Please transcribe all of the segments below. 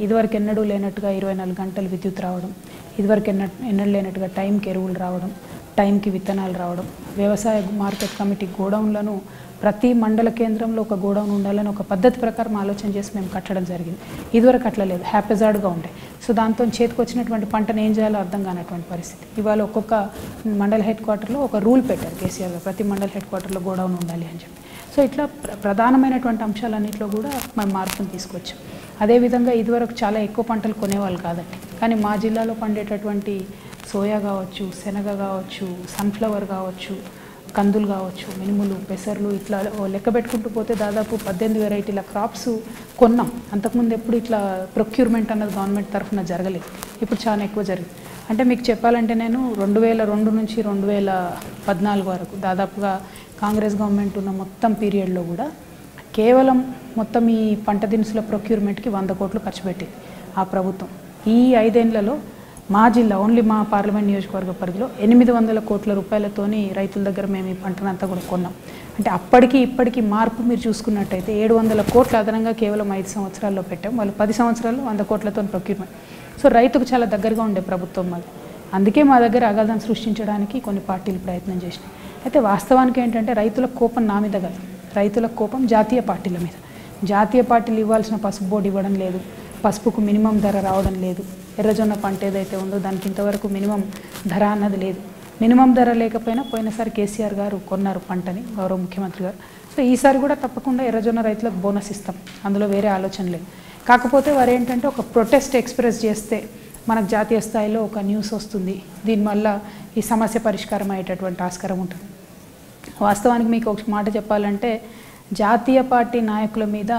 ఇదివరకు ఎన్నడూ లేనట్టుగా ఇరవై నాలుగు గంటలు విద్యుత్ రావడం ఇదివరకు ఎన్న ఎన్నడూ లేనట్టుగా టైంకి ఎరువులు రావడం టైంకి విత్తనాలు రావడం వ్యవసాయ మార్కెట్ కమిటీ గోడౌన్లను ప్రతి మండల కేంద్రంలో ఒక గోడౌన్ ఉండాలని ఒక పద్ధతి ప్రకారం ఆలోచన చేసి మేము కట్టడం జరిగింది. ఇదివరకు అట్లా లేదు హ్యాపీజాడ్గా ఉండే. సో దాంతో చేతికి వచ్చినటువంటి పంటను ఏం చేయాలో అర్థం కానటువంటి పరిస్థితి. ఇవాళ ఒక్కొక్క మండల హెడ్ క్వార్టర్లో ఒక రూల్ పెట్టారు కేసీఆర్ ప్రతి మండల హెడ్ క్వార్టర్లో గోడౌన్ ఉండాలి అని చెప్పి. సో ఇట్లా ప్ర- ప్రధానమైనటువంటి అంశాలన్నింటిలో కూడా మనం మార్పును తీసుకొచ్చాం. అదేవిధంగా ఇదివరకు చాలా ఎక్కువ పంటలు కొనేవాళ్ళు కాదండి. కానీ మా జిల్లాలో పండేటటువంటి సోయా కావచ్చు శనగ కావచ్చు సన్ఫ్లవర్ కావచ్చు కందులు కావచ్చు మినుములు పెసర్లు ఇట్లా లెక్క పెట్టుకుంటూ పోతే దాదాపు పద్దెనిమిది వెరైటీల క్రాప్స్ కొన్నాం. అంతకుముందు ఎప్పుడు ఇట్లా ప్రొక్యూర్మెంట్ అన్నది గవర్నమెంట్ తరఫున జరగలేదు. ఇప్పుడు చాలా ఎక్కువ జరిగింది. అంటే మీకు చెప్పాలంటే నేను రెండు వేల రెండు నుంచి రెండు వేల పద్నాలుగు వరకు దాదాపుగా కాంగ్రెస్ గవర్నమెంట్ ఉన్న మొత్తం పీరియడ్లో కూడా కేవలం మొత్తం ఈ పంట దినుసుల ప్రొక్యూర్మెంట్కి వంద కోట్లు ఖర్చు పెట్టింది ఆ ప్రభుత్వం. ఈ ఐదేళ్ళలో మా జిల్లా ఓన్లీ మా పార్లమెంట్ నియోజకవర్గ పరిధిలో ఎనిమిది వందల కోట్ల రూపాయలతోని రైతుల దగ్గర మేము ఈ పంటనంతా కూడా కొన్నాం. అంటే అప్పటికి ఇప్పటికి మార్పు మీరు చూసుకున్నట్టయితే ఏడు వందల కోట్ల అదనంగా కేవలం ఐదు సంవత్సరాల్లో పెట్టాం. వాళ్ళు పది సంవత్సరాల్లో వంద కోట్లతో ప్రొక్యూర్మెంట్ సో రైతుకు చాలా దగ్గరగా ఉండే ప్రభుత్వం మాది. అందుకే మా దగ్గర అగాధం సృష్టించడానికి కొన్ని పార్టీలు ప్రయత్నం చేసినాయి. అయితే వాస్తవానికి ఏంటంటే రైతుల కోపం నా మీద కాదు. రైతుల కోపం జాతీయ పార్టీల మీద. జాతీయ పార్టీలు ఇవ్వాల్సిన పసుపు బోర్డు ఇవ్వడం లేదు. పసుపుకు మినిమం ధర రావడం లేదు. ఎర్రజొన్న పంట ఏదైతే ఉందో దానికి ఇంతవరకు మినిమం ధర అన్నది లేదు. మినిమం ధర లేకపోయినా పోయినసారి కేసీఆర్ గారు కొన్నారు పంటని గౌరవ ముఖ్యమంత్రి గారు. సో ఈసారి కూడా తప్పకుండా ఎర్రజొన్న రైతులకు బోనస్ ఇస్తాం. అందులో వేరే ఆలోచన లేదు. కాకపోతే వారు ఏంటంటే ఒక ప్రొటెస్ట్ ఎక్స్ప్రెస్ చేస్తే మనకు జాతీయ స్థాయిలో ఒక న్యూస్ వస్తుంది. దీనివల్ల ఈ సమస్య పరిష్కారం అయ్యేటటువంటి ఆస్కారం ఉంటుంది. వాస్తవానికి మీకు ఒక మాట చెప్పాలంటే జాతీయ పార్టీ నాయకుల మీద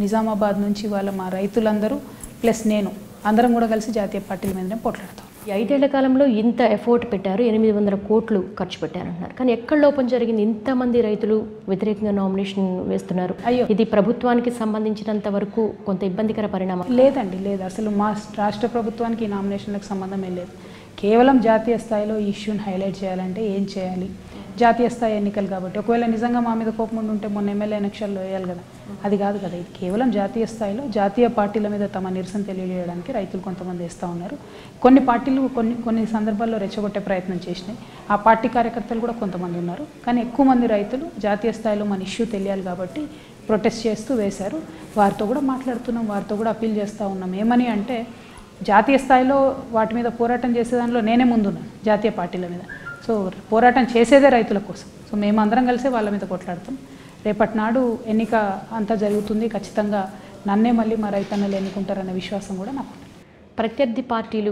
నిజామాబాద్ నుంచి వాళ్ళ మా రైతులందరూ ప్లస్ నేను అందరం కూడా కలిసి జాతీయ పార్టీల మీదనే పోట్లాడతాం. ఈ ఐదేళ్ళ కాలంలో ఇంత ఎఫోర్ట్ పెట్టారు ఎనిమిది వందల కోట్లు ఖర్చు పెట్టారంటున్నారు. కానీ ఎక్కడ లోపం జరిగింది? ఇంతమంది రైతులు వ్యతిరేకంగా నామినేషన్ వేస్తున్నారు. అయ్యో. ఇది ప్రభుత్వానికి సంబంధించినంత వరకు కొంత ఇబ్బందికర పరిణామం. లేదండి లేదు. అసలు మా రాష్ట్ర ప్రభుత్వానికి ఈ నామినేషన్లకు సంబంధమే లేదు. కేవలం జాతీయ స్థాయిలో ఈ ఇష్యూని హైలైట్ చేయాలంటే ఏం చేయాలి? జాతీయ స్థాయి ఎన్నికలు కాబట్టి. ఒకవేళ నిజంగా మా మీద కోపం ఉండి ఉంటే మొన్న ఎమ్మెల్యే ఎన్నికల్లో వేయాలి కదా. అది కాదు కదా. ఇది కేవలం జాతీయ స్థాయిలో జాతీయ పార్టీల మీద తమ నిరసన తెలియజేయడానికి రైతులు కొంతమంది వేస్తూ ఉన్నారు. కొన్ని పార్టీలు కొన్ని కొన్ని సందర్భాల్లో రెచ్చగొట్టే ప్రయత్నం చేసినాయి. ఆ పార్టీ కార్యకర్తలు కూడా కొంతమంది ఉన్నారు. కానీ ఎక్కువ మంది రైతులు జాతీయ స్థాయిలో మన ఇష్యూ తెలియాలి కాబట్టి ప్రొటెస్ట్ చేస్తూ వేశారు. వారితో కూడా మాట్లాడుతున్నాం వారితో కూడా అప్పీల్ చేస్తూ ఉన్నాం. ఏమని అంటే జాతీయ స్థాయిలో వాటి మీద పోరాటం చేసే దానిలో నేనే ముందున్నాను జాతీయ పార్టీల మీద. సో పోరాటం చేసేదే రైతుల కోసం. సో మేమందరం కలిసే వాళ్ళ మీద కొట్లాడతాం. రేపటి నాడు ఎన్నిక అంతా జరుగుతుంది. ఖచ్చితంగా నన్నే మళ్ళీ మా రైతన్నలు ఎన్నుకుంటారనే విశ్వాసం కూడా నాకు ప్రత్యర్థి పార్టీలు